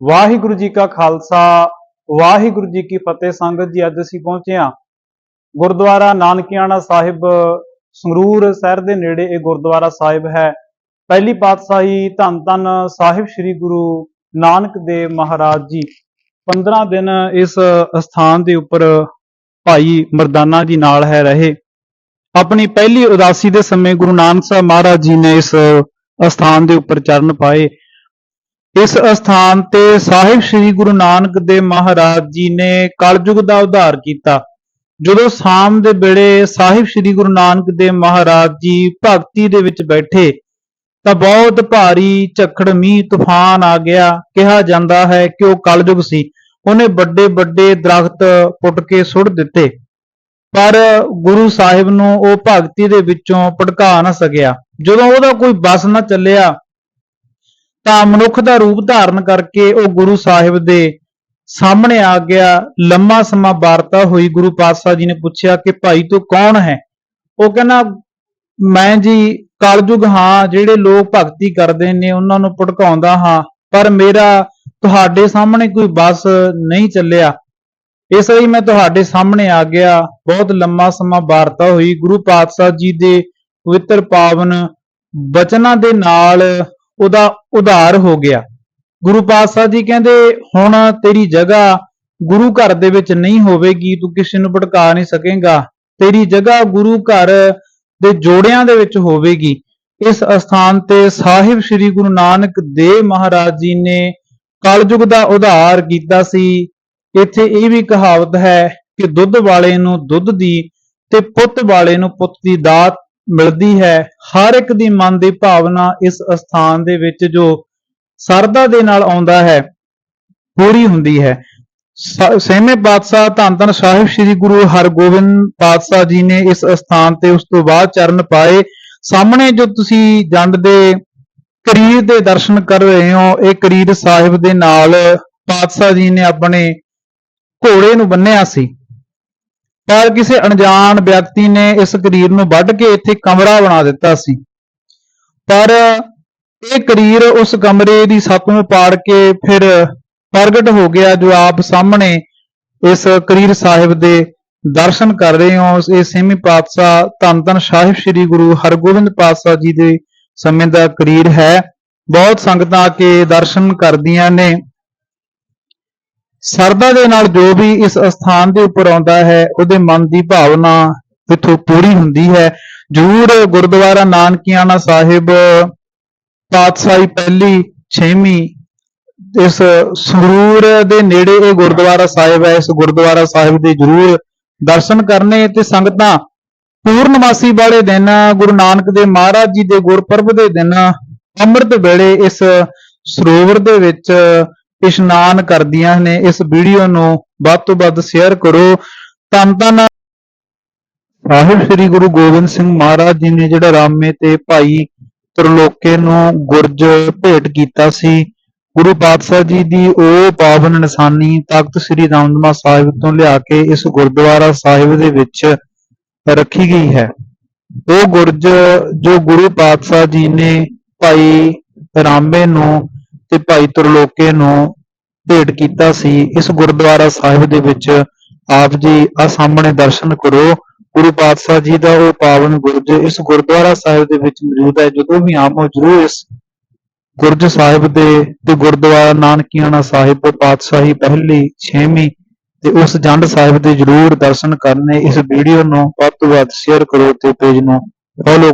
ਵਾਹਿਗੁਰੂ ਜੀ ਕਾ ਖਾਲਸਾ, ਵਾਹਿਗੁਰੂ ਜੀ ਕੀ ਫਤਿਹ। ਸੰਗਤ ਜੀ, ਅੱਜ ਅਸੀਂ ਪਹੁੰਚੇ ਹਾਂ ਗੁਰਦੁਆਰਾ ਨਾਨਕਿਆਣਾ ਸਾਹਿਬ, ਸੰਗਰੂਰ ਸ਼ਹਿਰ ਦੇ ਨੇੜੇ ਇਹ ਗੁਰਦੁਆਰਾ ਸਾਹਿਬ ਹੈ। ਪਹਿਲੀ ਪਾਤਸ਼ਾਹੀ ਧੰਨ ਧੰਨ ਸਾਹਿਬ ਸ੍ਰੀ ਗੁਰੂ ਨਾਨਕ ਦੇਵ ਮਹਾਰਾਜ ਜੀ। 15 ਦਿਨ ਇਸ ਸਥਾਨ ਦੇ ਉੱਪਰ ਭਾਈ ਮਰਦਾਨਾ ਜੀ ਨਾਲ ਹੈ ਰਹੇ। ਆਪਣੀ ਪਹਿਲੀ ਉਦਾਸੀ ਦੇ ਸਮੇਂ ਗੁਰੂ ਨਾਨਕ ਸਾਹਿਬ ਮਹਾਰਾਜ ਜੀ ਨੇ ਇਸ ਸਥਾਨ ਦੇ ਉੱਪਰ ਚਰਨ ਪਾਏ। ਇਸ ਅਸਥਾਨ ਤੇ ਸਾਹਿਬ ਸ੍ਰੀ ਗੁਰੂ ਨਾਨਕ ਦੇਵ ਮਹਾਰਾਜ ਜੀ ਨੇ ਕਲਯੁਗ ਦਾ ਉਧਾਰ ਕੀਤਾ। ਜਦੋਂ ਸ਼ਾਮ ਦੇ ਵੇਲੇ ਸਾਹਿਬ ਸ੍ਰੀ ਗੁਰੂ ਨਾਨਕ ਦੇਵ ਮਹਾਰਾਜ ਜੀ ਭਗਤੀ ਦੇ ਵਿੱਚ ਬੈਠੇ, ਤਾਂ ਬਹੁਤ ਭਾਰੀ ਝੱਖੜ, ਮੀਂਹ, ਤੂਫਾਨ ਆ ਗਿਆ। ਕਿਹਾ ਜਾਂਦਾ ਹੈ ਕਿ ਉਹ ਕਲਯੁਗ ਸੀ। ਉਹਨੇ ਵੱਡੇ ਵੱਡੇ ਦਰਖਤ ਪੁੱਟ ਕੇ ਸੁੱਟ ਦਿੱਤੇ। ਪਰ ਗੁਰੂ ਸਾਹਿਬ ਨੂੰ ਉਹ ਭਗਤੀ ਦੇ ਵਿੱਚੋਂ ਭੜਕਾ ਨਾ ਸਕਿਆ। ਜਦੋਂ ਉਹਦਾ ਕੋਈ ਬਸ ਨਾ ਚੱਲਿਆ ਤਾਂ ਮਨੁੱਖ ਦਾ ਰੂਪ ਧਾਰਨ ਕਰਕੇ ਉਹ ਗੁਰੂ ਸਾਹਿਬ ਦੇ ਸਾਹਮਣੇ ਆ ਗਿਆ। ਲੰਮਾ ਸਮਾਂ ਵਾਰਤਾ ਹੋਈ। ਗੁਰੂ ਪਾਤਸ਼ਾਹ ਜੀ ਨੇ ਪੁੱਛਿਆ ਕਿ ਭਾਈ ਤੂੰ ਕੌਣ ਹੈ? ਉਹ ਕਹਿੰਦਾ, ਮੈਂ ਜੀ ਕਲਯੁਗ ਹਾਂ, ਜਿਹੜੇ ਲੋਕ ਭਗਤੀ ਕਰਦੇ ਨੇ, ਉਹਨਾਂ ਨੂੰ ਭਟਕਾਉਂਦਾ ਹਾਂ, ਪਰ ਮੇਰਾ ਤੁਹਾਡੇ ਸਾਹਮਣੇ ਕੋਈ ਬਸ ਨਹੀਂ ਚੱਲਿਆ। ਇਸ ਲਈ ਮੈਂ ਤੁਹਾਡੇ ਸਾਹਮਣੇ ਆ ਗਿਆ। ਬਹੁਤ ਲੰਮਾ ਸਮਾਂ ਵਾਰਤਾ ਹੋਈ। ਗੁਰੂ ਪਾਤਸ਼ਾਹ ਜੀ ਦੇ ਪਵਿੱਤਰ ਪਾਵਨ ਬਚਨਾਂ ਦੇ ਨਾਲ ਉਹਦਾ ਉਧਾਰ ਹੋ ਗਿਆ। ਗੁਰੂ ਪਾਤਸ਼ਾਹ ਜੀ ਕਹਿੰਦੇ, ਹੁਣ ਤੇਰੀ ਜਗ੍ਹਾ ਗੁਰੂ ਘਰ ਦੇ ਵਿੱਚ ਨਹੀਂ ਹੋਵੇਗੀ, ਤੂੰ ਕਿਸੇ ਨੂੰ ਭਟਕਾ ਨਹੀਂ ਸਕੇਗਾ। ਤੇਰੀ ਜਗ੍ਹਾ ਗੁਰੂ ਘਰ ਦੇ ਜੋੜਿਆਂ ਦੇ ਵਿੱਚ ਹੋਵੇਗੀ। ਇਸ ਅਸਥਾਨ ਤੇ ਸਾਹਿਬ ਸ੍ਰੀ ਗੁਰੂ ਨਾਨਕ ਦੇਵ ਮਹਾਰਾਜ ਜੀ ਨੇ ਕਲਯੁਗ ਦਾ ਉਧਾਰ ਕੀਤਾ ਸੀ। ਇੱਥੇ ਇਹ ਵੀ ਕਹਾਵਤ ਹੈ ਕਿ ਦੁੱਧ ਵਾਲੇ ਨੂੰ ਦੁੱਧ ਦੀ ਤੇ ਪੁੱਤ ਵਾਲੇ ਨੂੰ ਪੁੱਤ ਦੀ ਦਾਤ ਮਿਲਦੀ ਹੈ। ਹਰ ਇੱਕ ਦੀ ਮਨ ਦੀ ਭਾਵਨਾ ਇਸ ਅਸਥਾਨ ਦੇ ਵਿੱਚ ਜੋ ਸਰਦਾ ਦੇ ਨਾਲ ਆਉਂਦਾ ਹੈ, ਪੂਰੀ ਹੁੰਦੀ ਹੈ। ਸ- ਛੇਵੇਂ ਪਾਤਸ਼ਾਹ ਧੰਨ ਧੰਨ ਸਾਹਿਬ ਸ੍ਰੀ ਗੁਰੂ ਹਰਗੋਬਿੰਦ ਪਾਤਸ਼ਾਹ ਜੀ ਨੇ ਇਸ ਅਸਥਾਨ ਤੇ ਉਸ ਤੋਂ ਬਾਅਦ ਚਰਨ ਪਾਏ। ਸਾਹਮਣੇ ਜੋ ਤੁਸੀਂ ਜੰਡ ਦੇ ਕਰੀਰ ਦੇ ਦਰਸ਼ਨ ਕਰ ਰਹੇ ਹੋ, ਇਹ ਕਰੀਰ ਸਾਹਿਬ ਦੇ ਨਾਲ ਪਾਤਸ਼ਾਹ ਜੀ ਨੇ ਆਪਣੇ ਘੋੜੇ ਨੂੰ ਬੰਨਿਆ ਸੀ। ਪਰ ਕਿਸੇ ਅਣਜਾਣ ਵਿਅਕਤੀ ਨੇ ਇਸ ਕਰੀਰ ਨੂੰ ਵੱਢ ਕੇ ਇੱਥੇ ਕਮਰਾ ਬਣਾ ਦਿੱਤਾ ਸੀ। ਪਰ ਇਹ ਕਰੀਰ ਉਸ ਕਮਰੇ ਦੀ ਸੱਤ ਨੂੰ ਪਾੜ ਕੇ ਫਿਰ ਪ੍ਰਗਟ ਹੋ ਗਿਆ, ਜੋ ਆਪ ਸਾਹਮਣੇ ਇਸ ਕਰੀਰ ਸਾਹਿਬ ਦੇ ਦਰਸ਼ਨ ਕਰ ਰਹੇ ਹੋ। ਇਹ ਸੇਮੀ ਪਾਤਸ਼ਾਹ ਧੰਨ ਧੰਨ ਸਾਹਿਬ ਸ੍ਰੀ ਗੁਰੂ ਹਰਗੋਬਿੰਦ ਪਾਤਸ਼ਾਹ ਜੀ ਦੇ ਸਮੇਂ ਦਾ ਕਰੀਰ ਹੈ। ਬਹੁਤ ਸੰਗਤਾਂ ਆ ਕੇ ਦਰਸ਼ਨ ਕਰਦੀਆਂ ਨੇ। ਸਰਧਾ ਦੇ ਨਾਲ ਜੋ ਵੀ ਇਸ ਅਸਥਾਨ ਦੇ ਉੱਪਰ ਆਉਂਦਾ ਹੈ, ਉਹਦੇ ਮਨ ਦੀ ਭਾਵਨਾ ਇੱਥੋਂ ਪੂਰੀ ਹੁੰਦੀ ਹੈ। ਜ਼ਰੂਰ ਗੁਰਦੁਆਰਾ ਨਾਨਕੀਆਣਾ ਸਾਹਿਬ, ਪਾਤਸ਼ਾਹੀ ਪਹਿਲੀ, ਛੇਵੀਂ, ਇਸ ਸੰਗਰੂਰ ਦੇ ਨੇੜੇ ਇਹ ਗੁਰਦੁਆਰਾ ਸਾਹਿਬ ਹੈ। ਇਸ ਗੁਰਦੁਆਰਾ ਸਾਹਿਬ ਦੇ ਜ਼ਰੂਰ ਦਰਸ਼ਨ ਕਰਨੇ ਤੇ ਸੰਗਤਾਂ ਪੂਰਨਮਾਸੀ ਵਾਲੇ ਦਿਨ, ਗੁਰੂ ਨਾਨਕ ਦੇਵ ਮਹਾਰਾਜ ਜੀ ਦੇ ਗੁਰਪੁਰਬ ਦੇ ਦਿਨ, ਅੰਮ੍ਰਿਤ ਵੇਲੇ ਇਸ ਸਰੋਵਰ ਦੇ ਵਿੱਚ ਇਸ਼ਨਾਨ ਕਰਦੀਆਂ ਨੇ, ਇਸ ਵੀਡੀਓ ਨੂੰ ਵੱਧ ਤੋਂ ਵੱਧ ਸ਼ੇਅਰ ਕਰੋ। ਧੰਨ ਧੰਨ ਸਾਹਿਬ, ਸ੍ਰੀ ਗੁਰੂ ਗੋਬਿੰਦ ਸਿੰਘ ਮਹਾਰਾਜ ਜੀ ਨੇ ਜਿਹੜਾ ਰਾਮੇ ਤੇ ਭਾਈ ਤਰਲੋਕੇ ਨੂੰ ਗੁਰਜ ਭੇਟ ਕੀਤਾ ਸੀ, ਗੁਰੂ ਪਾਤਸ਼ਾਹ ਜੀ ਦੀ ਉਹ ਪਾਵਨ ਨਿਸ਼ਾਨੀ ਤਖਤ ਸ੍ਰੀ ਰਾਮਦਮਾ ਸਾਹਿਬ ਤੋਂ ਲਿਆ ਕੇ ਇਸ ਗੁਰਦੁਆਰਾ ਸਾਹਿਬ ਦੇ ਵਿੱਚ ਰੱਖੀ ਗਈ ਹੈ। ਉਹ ਗੁਰਜ ਜੋ ਗੁਰੂ ਪਾਤਸ਼ਾਹ ਜੀ ਨੇ ਭਾਈ ਰਾਮੇ ਨੂੰ ਤੇ ਭਾਈ ਤਰਲੋਕੇ ਨੂੰ ਭੇਟ ਕੀਤਾ ਸੀ। ਇਸ ਗੁਰਦੁਆਰਾ ਸਾਹਿਬ ਦੇ ਵਿੱਚ ਆਪ ਜੀ ਆ ਸਾਹਮਣੇ ਦਰਸ਼ਨ ਕਰੋ। ਗੁਰੂ ਪਾਤਸ਼ਾਹ ਜੀ ਦਾ ਉਹ ਪਾਵਨ ਗੁਰਜ ਇਸ ਗੁਰਦੁਆਰਾ ਸਾਹਿਬ ਦੇ ਵਿੱਚ ਮੌਜੂਦ ਹੈ। ਜਦੋਂ ਵੀ ਆਮੋ ਜਰੂਰ ਇਸ ਗੁਰਜ ਸਾਹਿਬ ਦੇ ਤੇ ਗੁਰਦੁਆਰਾ ਨਾਨਕੀਆਣਾ ਸਾਹਿਬ ਪਾਤਸ਼ਾਹੀ ਪਹਿਲੀ 6ਵੀਂ ਤੇ ਉਸ ਜੰਡ ਸਾਹਿਬ ਦੇ ਜਰੂਰ ਦਰਸ਼ਨ ਕਰਨੇ। ਇਸ ਵੀਡੀਓ ਨੂੰ ਵੱਧ ਤੋਂ ਵੱਧ ਸ਼ੇਅਰ ਕਰੋ ਤੇ ਪੇਜ ਨੂੰ ਫੋਲੋ